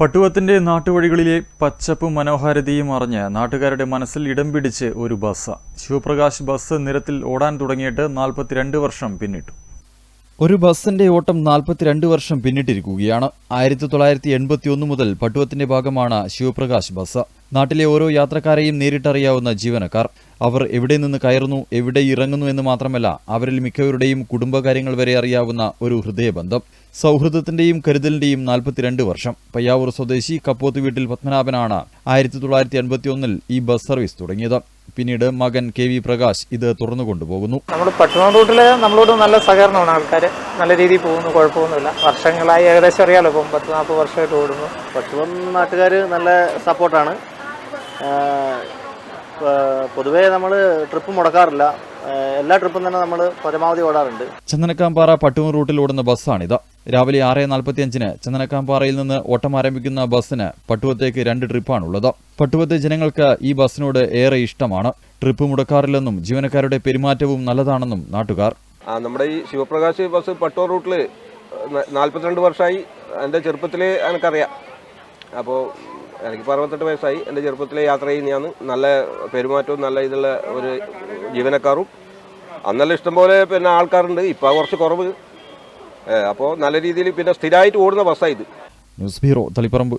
പട്ടുവത്തിന്റെ നാട്ടുവഴികളിലെ പച്ചപ്പ് മനോഹാരിതയും അറിഞ്ഞ് നാട്ടുകാരുടെ മനസ്സിൽ ഇടം പിടിച്ച് ഒരു ബസ് ശിവപ്രകാശ് ബസ് നിരത്തിൽ ഓടാൻ തുടങ്ങിയിട്ട് നാൽപ്പത്തിരണ്ട് വർഷം പിന്നിട്ടു. ഒരു ബസിന്റെ ഓട്ടം നാൽപ്പത്തിരണ്ട് വർഷം പിന്നിട്ടിരിക്കുകയാണ്. ആയിരത്തി തൊള്ളായിരത്തി എൺപത്തി ഒന്ന് മുതൽ പട്ടുവത്തിന്റെ ഭാഗമാണ് ശിവപ്രകാശ് ബസ്. നാട്ടിലെ ഓരോ യാത്രക്കാരെയും നേരിട്ടറിയാവുന്ന ജീവനക്കാർ. അവർ എവിടെ നിന്ന് കയറുന്നു എവിടെ ഇറങ്ങുന്നു എന്ന് മാത്രമല്ല അവരിൽ മിക്കവരുടെയും കുടുംബകാര്യങ്ങൾ വരെ അറിയാവുന്ന ഒരു ഹൃദയബന്ധം. സൗഹൃദത്തിന്റെയും കരുതലിന്റെയും നാൽപ്പത്തിരണ്ട് വർഷം. പയ്യാവൂർ സ്വദേശി കപ്പോത്ത് വീട്ടിൽ പത്മനാഭനാണ് ആയിരത്തി തൊള്ളായിരത്തി എൺപത്തി ഒന്നിൽ ഈ ബസ് സർവീസ് തുടങ്ങിയത്. പിന്നീട് മകൻ കെ വി പ്രകാശ് ഇത് തുറന്നു കൊണ്ടുപോകുന്നു. നമ്മൾ പട്ടണം റൂട്ടിൽ നമ്മളോട് നല്ല സഹകരണമാണ് ആൾക്കാർ നല്ല രീതിയിൽ പോകുന്നു കുഴപ്പമൊന്നുമില്ല. വർഷങ്ങളായി ഏകദേശം അറിയാലോ ഇപ്പം പത്ത് നാൽപ്പത് വർഷമായിട്ട് ഓടുന്നു. പട്ടുവം നാട്ടുകാർ നല്ല സപ്പോർട്ടാണ് പൊതുവേ നമ്മൾ ട്രിപ്പ് മുടക്കാറില്ല. എല്ലാ ട്രിപ്പും തന്നെ നമ്മൾ പരമാവധി ഓടാറുണ്ട്. ചന്ദനക്കാമ്പാറ പട്ടൂർ റൂട്ടിൽ ഓടുന്ന ബസ്സാണിത് രാവിലെ ആറ് നാൽപ്പത്തിയഞ്ചിന് ചന്ദനക്കാമ്പാറയിൽ നിന്ന് ഓട്ടം ആരംഭിക്കുന്ന ബസ്സിന് പട്ടുവത്തേക്ക് രണ്ട് ട്രിപ്പാണുള്ളത്. പട്ടുവത്തെ ജനങ്ങൾക്ക് ഈ ബസ്സിനോട് ഏറെ ഇഷ്ടമാണ്. ട്രിപ്പ് മുടക്കാറില്ലെന്നും ജീവനക്കാരുടെ പെരുമാറ്റവും നല്ലതാണെന്നും നാട്ടുകാർ. നമ്മുടെ ഈ ശിവപ്രകാശ് ബസ് പട്ടൂർ റൂട്ടിൽ നാൽപ്പത്തിരണ്ട് വർഷമായി എന്റെ ചെറുപ്പത്തിൽ എനിക്കറിയാം. അപ്പോൾ എനിക്കിപ്പോൾ അറുപത്തെട്ട് വയസ്സായി. എന്റെ ചെറുപ്പത്തിലെ യാത്ര ചെയ്യുന്നതാണ്. നല്ല പെരുമാറ്റവും നല്ല ഇതുള്ള ഒരു ജീവനക്കാരും. അന്നെല്ലാം ഇഷ്ടംപോലെ പിന്നെ ആൾക്കാരുണ്ട്. ഇപ്പോൾ കുറച്ച് കുറവ്. അപ്പോൾ നല്ല രീതിയിൽ പിന്നെ സ്ഥിരമായിട്ട് ഓടുന്ന ബസ്സാണ് ഇത്. News bureau Taliparamba.